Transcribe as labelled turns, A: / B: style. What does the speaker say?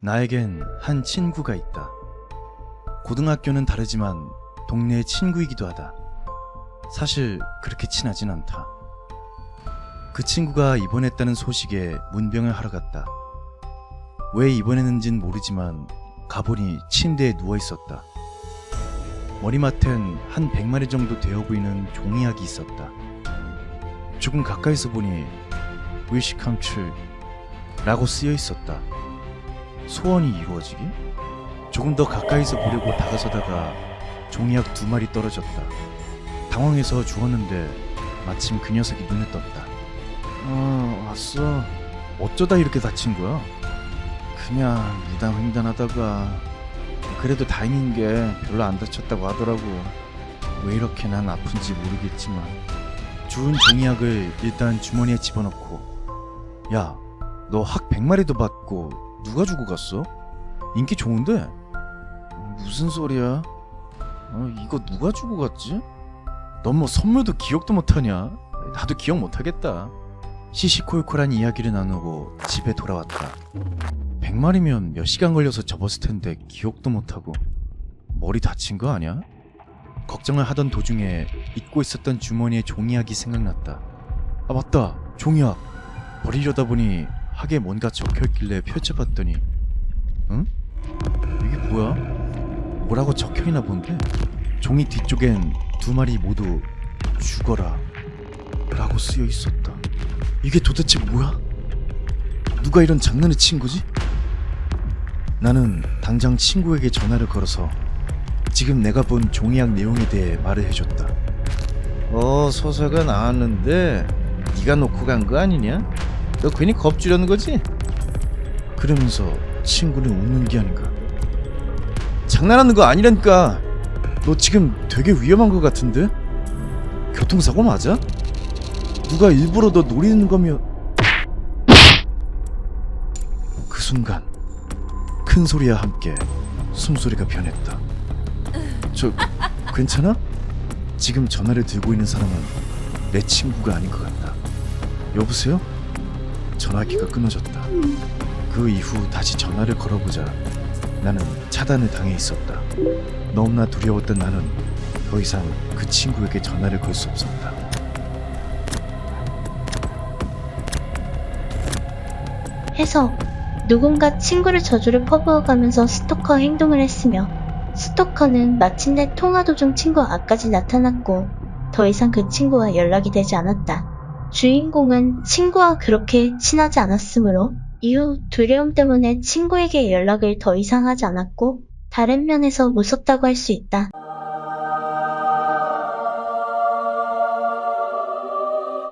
A: 나에겐 한 친구가 있다. 고등학교는 다르지만 동네 친구이기도 하다. 사실 그렇게 친하진 않다. 그 친구가 입원했다는 소식에 문병을 하러 갔다. 왜 입원했는진 모르지만 가보니 침대에 누워 있었다. 머리맡엔 한 100마리 정도 되어 보이는 종이약이 있었다. 조금 가까이서 보니 true 라고 쓰여 있었다. 소원이 이루어지기? 조금 더 가까이서 보려고 다가서다가 종이약 두 마리 떨어졌다. 당황해서 주웠는데 마침 그 녀석이 눈을 떴다. 어, 왔어. 어쩌다 이렇게 다친 거야? 그냥 무단횡단하다가 그래도 다행인 게 별로 안 다쳤다고 하더라고. 왜 이렇게 난 아픈지 모르겠지만 주운 종이약을 일단 주머니에 집어넣고 야, 너 학 100마리도 받고 누가 주고 갔어? 인기 좋은데? 무슨 소리야? 어, 이거 누가 주고 갔지? 넌 뭐 선물도 기억도 못하냐? 나도 기억 못하겠다. 시시콜콜한 이야기를 나누고 집에 돌아왔다. 100마리면 몇 시간 걸려서 접었을 텐데 기억도 못하고 머리 다친 거 아니야? 걱정을 하던 도중에 잊고 있었던 주머니에 종이약이 생각났다. 아 맞다 종이약 버리려다 보니 학에 뭔가 적혀있길래 펼쳐봤더니 응? 이게 뭐야? 뭐라고 적혀있나 본데? 종이 뒤쪽엔 두 마리 모두 죽어라 라고 쓰여 있었다. 이게 도대체 뭐야? 누가 이런 장난을 친 거지? 나는 당장 친구에게 전화를 걸어서 지금 내가 본 종이약 내용에 대해 말을 해줬다. 어 소설가 나왔는데 네가 놓고 간 거 아니냐? 너 괜히 겁주려는 거지? 그러면서 친구는 웃는 게 아닌가. 장난하는 거 아니라니까. 너 지금 되게 위험한 거 같은데? 교통사고 맞아? 누가 일부러 너 노리는 거면 그 순간 큰 소리와 함께 숨소리가 변했다. 저 괜찮아? 지금 전화를 들고 있는 사람은 내 친구가 아닌 것 같다. 여보세요? 전화기가 끊어졌다. 그 이후 다시 전화를 걸어보자 나는 차단을 당해 있었다. 너무나 두려웠던 나는 더 이상 그 친구에게 전화를 걸 수 없었다.
B: 해서 누군가 친구를 저주를 퍼부어가면서 스토커 행동을 했으며 스토커는 마침내 통화 도중 친구 앞까지 나타났고 더 이상 그 친구와 연락이 되지 않았다. 주인공은 친구와 그렇게 친하지 않았으므로 이후 두려움 때문에 친구에게 연락을 더 이상 하지 않았고 다른 면에서 무섭다고 할 수 있다.